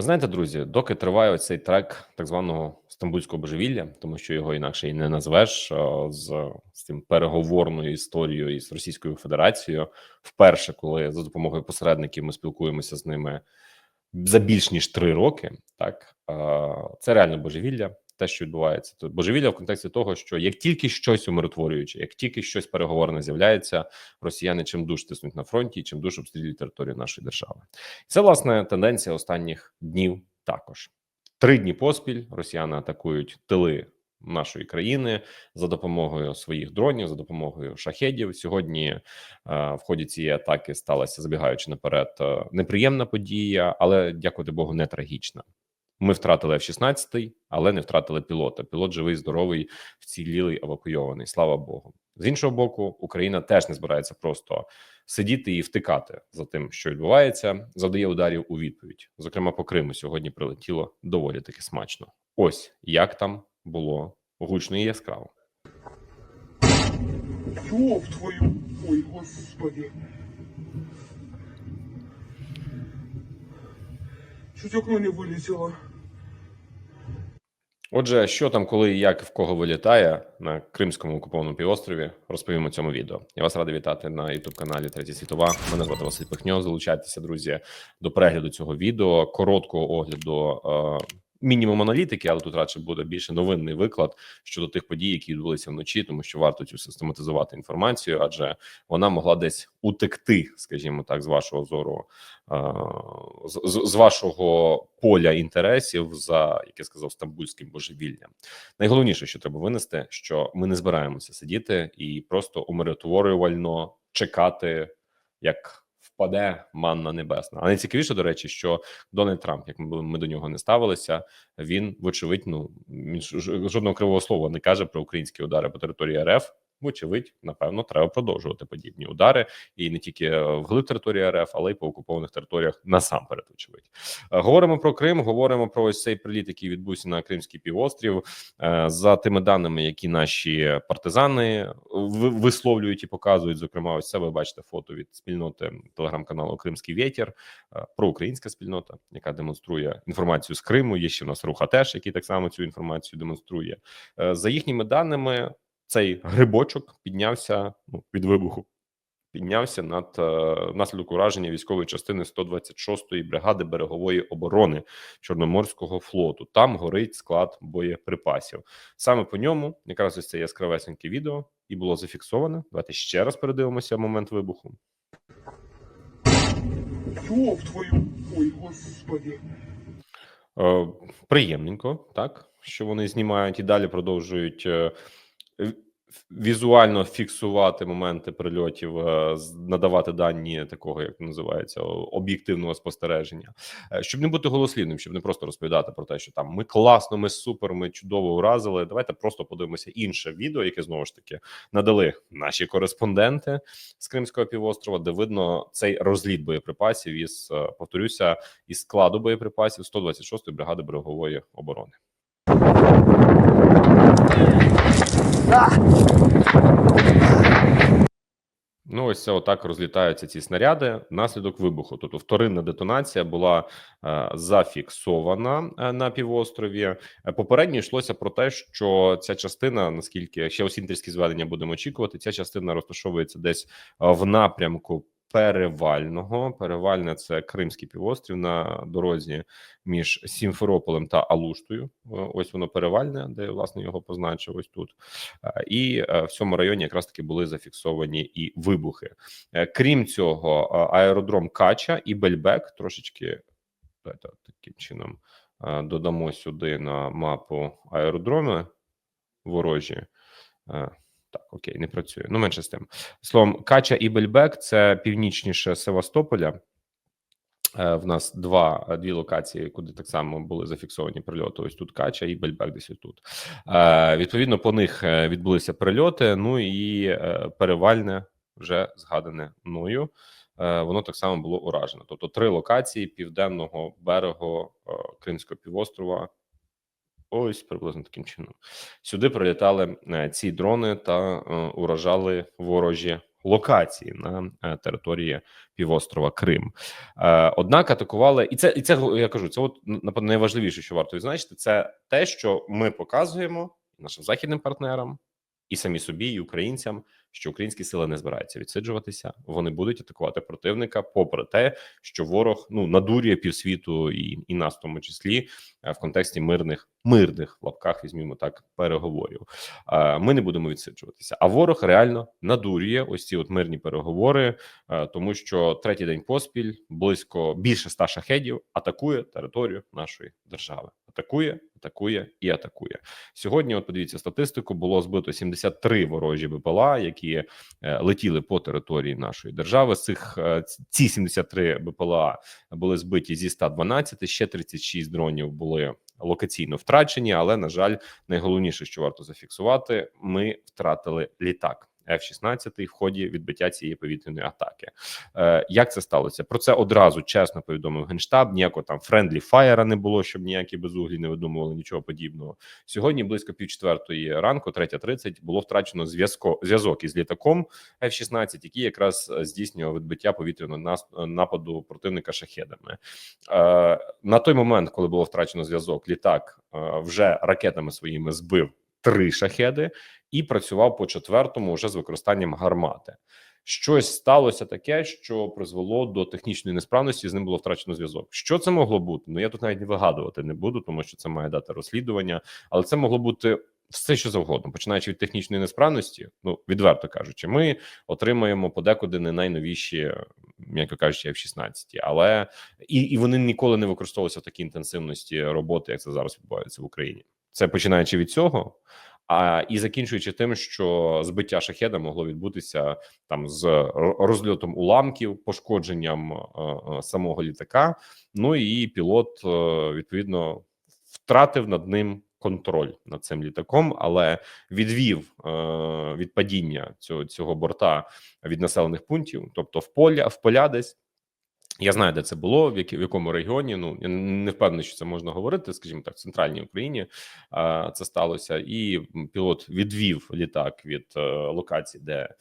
Ви знаєте, друзі, доки триває цей трек так званого стамбульського божевілля, тому що його інакше і не назвеш з, з цим переговорною історією із Російською Федерацією, вперше, коли за допомогою посередників ми спілкуємося з ними за більш ніж три роки, так це реально божевілля. Те, що відбувається, то божевілля в контексті того, що як тільки щось умиротворююче, як тільки щось переговорне з'являється, росіяни чим дуж тиснуть на фронті, чим дуж обстрілюють територію нашої держави. Це власне тенденція останніх днів. Також три дні поспіль росіяни атакують тили нашої країни за допомогою своїх дронів, за допомогою шахедів. Сьогодні е, в ході цієї атаки сталася забігаючи наперед е, неприємна подія, але дякувати Богу, не трагічна. Ми втратили F-16, але не втратили пілота. Пілот живий, здоровий, вцілілий, евакуйований. Слава Богу. З іншого боку, Україна теж не збирається просто сидіти і втикати за тим, що відбувається, завдає ударів у відповідь. Зокрема, по Криму сьогодні прилетіло доволі таки смачно. Ось як там було гучно і яскраво. Ёб твою, ой, господи. Чуть окно не вылетело. Отже, що там, коли і як в кого вилітає на Кримському окупованому півострові, розповімо в цьому відео. Я вас радий вітати на youtube каналі Третя світова. Мене звати Василь Пихньо. Залучайтеся, друзі, до перегляду цього відео, короткого огляду. Е Мінімум аналітики, але тут радше буде більше новинний виклад щодо тих подій, які відбулися вночі, тому що варто цю систематизувати інформацію, адже вона могла десь утекти, скажімо так, з вашого зору, з, з вашого поля інтересів за як я сказав, стамбульським божевіллям. Найголовніше, що треба винести, що ми не збираємося сидіти і просто умиротворювально чекати, як впаде манна небесна. А найцікавіше, до речі, що Дональд Трамп, як ми, ми до нього не ставилися, він вочевидь, ну він жодного кривого слова не каже про українські удари по території РФ вочевидь, напевно, треба продовжувати подібні удари, і не тільки в глиб території РФ, але й по окупованих територіях насамперед. Вочевидь, е, говоримо про Крим. Говоримо про ось цей приліт, який відбувся на Кримський півострів. Е, за тими даними, які наші партизани висловлюють і показують. Зокрема, ось це ви бачите фото від спільноти телеграм-каналу Кримський Вєтір, е, проукраїнська спільнота, яка демонструє інформацію з Криму. Є ще в нас руха теж, який так само цю інформацію демонструє за їхніми даними цей грибочок піднявся ну, від вибуху. Піднявся над е, наслідок ураження військової частини 126-ї бригади берегової оборони Чорноморського флоту. Там горить склад боєприпасів. Саме по ньому, якраз ось це яскравесеньке відео, і було зафіксовано. Давайте ще раз передивимося момент вибуху. Ёб твою, ой, господи. Е, приємненько, так що вони знімають і далі продовжують. Візуально фіксувати моменти прильотів, е, надавати дані такого, як називається, об'єктивного спостереження, е, щоб не бути голослівним, щоб не просто розповідати про те, що там ми класно, ми супер, ми чудово уразили. Давайте просто подивимося інше відео, яке знову ж таки надали наші кореспонденти з Кримського півострова, де видно цей розліт боєприпасів із е, повторюся із складу боєприпасів 126-ї бригади берегової оборони. Ну, ось отак розлітаються ці снаряди внаслідок вибуху. Тобто вторинна детонація була е, зафіксована е, на півострові. Е, попередньо йшлося про те, що ця частина, наскільки ще осінтерські зведення будемо очікувати, ця частина розташовується десь в напрямку Перевального. Перевальне це Кримський півострів на дорозі між Сімферополем та Алуштою. Ось воно перевальне, де власне його позначив ось тут. Е, і е, в цьому районі якраз таки були зафіксовані і вибухи. Е, крім цього, аеродром Кача і Бельбек трошечки таким чином додамо сюди на мапу аеродроми ворожі. Так, окей, не працює. Ну, менше з тим. Словом, Кача і Бельбек це північніше Севастополя. Е, в нас два дві локації, куди так само були зафіксовані прильоти. Ось тут Кача і Бельбек, десь тут. Е, відповідно, по них е, відбулися прильоти. Ну і перевальне вже згадане мною. Воно так само було уражено. Тобто три локації південного берегу Кримського півострова Ось приблизно таким чином. Сюди прилітали е, ці дрони та е, уражали ворожі локації на е, території півострова Крим. Однак атакували, і це і це я кажу. Це от напевно найважливіше, що варто відзначити, це те, що ми показуємо нашим західним партнерам і самі собі, і українцям, що українські сили не збираються відсиджуватися. Вони будуть атакувати противника, попри те, що ворог ну надурює півсвіту і, і нас, в тому числі е, в контексті мирних мирних в лапках, візьмімо так, переговорів. Е, Ми не будемо відсиджуватися. А ворог реально надурює ось ці от мирні переговори, е, тому що третій день поспіль близько більше ста шахедів атакує територію нашої держави. Атакує, атакує і атакує сьогодні. От подивіться статистику: було збито 73 ворожі БПЛА, які е, летіли по території нашої держави. З цих е, ці 73 БПЛА були збиті зі 112, ще 36 дронів були локаційно втрачені. Але на жаль, найголовніше, що варто зафіксувати, ми втратили літак. F-16 в ході відбиття цієї повітряної атаки. Е, як це сталося? Про це одразу чесно повідомив генштаб. Ніякого там френдлі фаєра не було, щоб ніякі безуглі не видумували нічого подібного. Сьогодні близько півчетвертої ранку, 3.30, було втрачено зв'язко зв'язок із літаком F-16, який якраз е, здійснював відбиття повітряного нас- нападу противника шахедами. Е, на той момент, коли було втрачено зв'язок, літак е, вже ракетами своїми збив три шахеди і працював по четвертому вже з використанням гармати. Щось сталося таке, що призвело до технічної несправності. З ним було втрачено зв'язок. Що це могло бути? Ну я тут навіть не вигадувати не буду, тому що це має дати розслідування, але це могло бути все, що завгодно, починаючи від технічної несправності. Ну відверто кажучи, ми отримаємо подекуди не найновіші, м'яко кажучи, F-16, але і, і вони ніколи не використовувалися в такій інтенсивності роботи, як це зараз відбувається в Україні. Це починаючи від цього. А і закінчуючи тим, що збиття шахеда могло відбутися там з ро- розльотом уламків, пошкодженням е, е, самого літака. Ну і пілот е, відповідно втратив над ним контроль над цим літаком, але відвів е, від падіння цього цього борта від населених пунктів, тобто в поля в поля десь. Я знаю, де це було, в, які, в якому регіоні. Ну я не впевнений, що це можна говорити, скажімо так, в центральній Україні а, це сталося, і пілот відвів літак від е, локації, де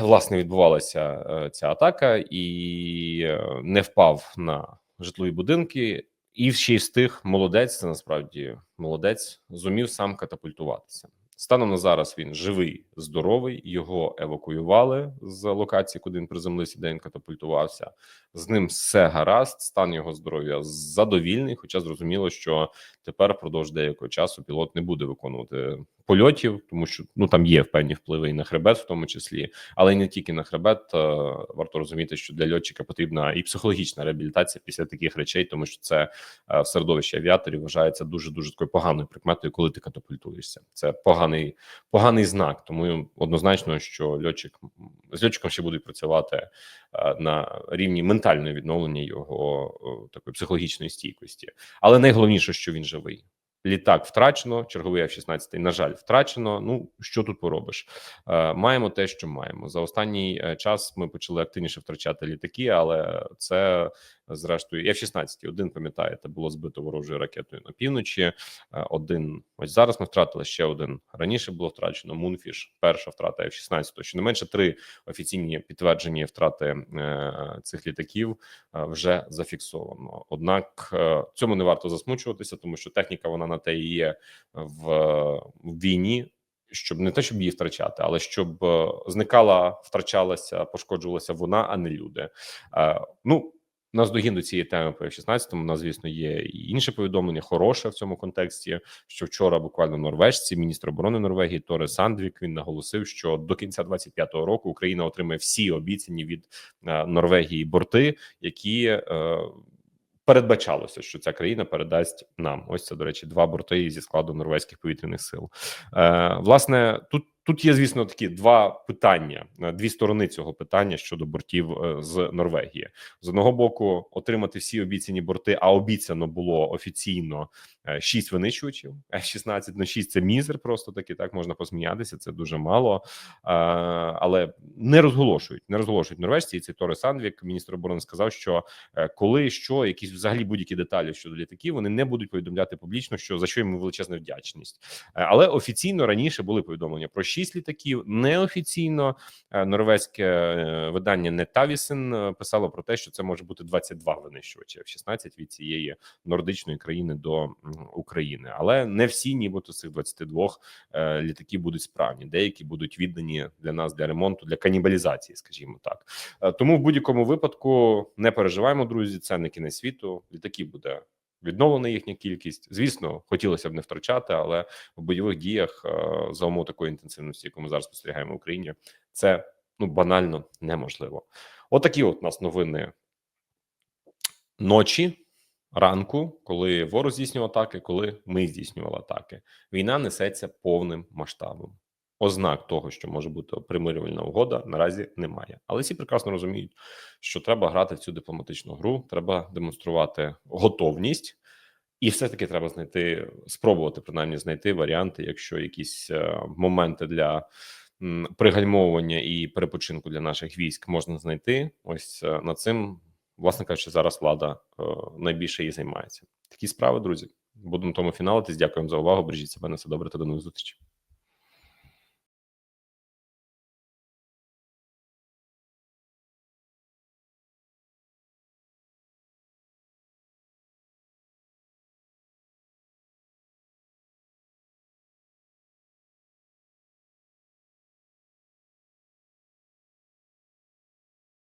власне відбувалася е, ця атака, і е, не впав на житлові будинки. І ще й встиг молодець. Це насправді молодець зумів сам катапультуватися. Станом на зараз він живий, здоровий. Його евакуювали з локації, куди він приземлився, де він катапультувався. З ним все гаразд, стан його здоров'я задовільний. Хоча зрозуміло, що тепер впродовж деякого часу пілот не буде виконувати польотів, тому що ну там є певні впливи і на хребет, в тому числі, але й не тільки на хребет. Е, Варто розуміти, що для льотчика потрібна і психологічна реабілітація після таких речей, тому що це е, в середовищі авіаторів вважається дуже дуже такою поганою прикметою, коли ти катапультуєшся. Це поганий поганий знак. Тому однозначно, що льотчик з льотчиком ще будуть працювати е, на рівні ментального відновлення його е, такої психологічної стійкості. Але найголовніше, що він живий. Літак втрачено, черговий F-16, на жаль, втрачено. Ну що тут поробиш? Е, маємо те, що маємо. За останній е, час ми почали активніше втрачати літаки, але це зрештою F-16. Один пам'ятаєте, було збито ворожою ракетою на півночі. Е, Один ось зараз ми втратили ще один. Раніше було втрачено Мунфіш. Перша втрата F-16. Щонайменше три офіційні підтверджені втрати е, цих літаків е, вже зафіксовано. Однак цьому не варто засмучуватися, тому що техніка вона на те і є в, в війні. Щоб не те, щоб її втрачати, але щоб зникала, втрачалася, пошкоджувалася вона, а не люди. Ну наздогін до цієї теми по F-16, у нас, звісно, є і інше повідомлення, хороше в цьому контексті. Що вчора буквально норвежці, міністр оборони Норвегії Торе Сандвік він наголосив, що до кінця 25-го року Україна отримає всі обіцяні від е, Норвегії борти, які е, передбачалося, що ця країна передасть нам. Ось це до речі, два борти зі складу норвезьких повітряних сил. Е, власне, тут. Тут є, звісно, такі два питання, е, дві сторони цього питання щодо бортів е, з Норвегії. З одного боку, отримати всі обіцяні борти, а обіцяно було офіційно е, шість винищувачів. F-16 на 6 – це мізер, просто таки так можна посміятися. Це дуже мало, Е, але не розголошують. Не розголошують норвежці. І цей Торе Сандвік, міністр оборони, сказав, що е, коли що, якісь взагалі будь-які деталі щодо літаків, вони не будуть повідомляти публічно, що за що йому величезна вдячність. Е, Але офіційно раніше були повідомлення про 6 літаків. Неофіційно е, норвезьке е, видання Нетавісен е, писало про те, що це може бути 22 винищувачі F-16 від цієї нордичної країни до України, але не всі, нібито цих 22 е, літаки будуть справні. Деякі будуть віддані для нас для ремонту, для канібалізації, скажімо так. Е, Тому в будь-якому випадку не переживаємо, друзі. Це не кінець світу. Літаків буде відновлена їхня кількість. Звісно, хотілося б не втрачати, але в бойових діях е, за умов такої інтенсивності, яку ми зараз спостерігаємо в Україні, це ну банально неможливо. Отакі от у нас новини ночі. Ранку, коли ворог здійснював атаки, коли ми здійснювали атаки, війна несеться повним масштабом. Ознак того, що може бути примирювальна угода, наразі немає. Але всі прекрасно розуміють, що треба грати в цю дипломатичну гру, треба демонструвати готовність, і все таки треба знайти, спробувати принаймні знайти варіанти, якщо якісь е, моменти для пригальмовування і перепочинку для наших військ можна знайти. Ось е, над цим, власне кажучи, зараз влада е, найбільше її займається. Такі справи, друзі. Будемо тому фіналитись. Дякуємо за увагу. Бережіть себе на все добре та до нових зустрічей.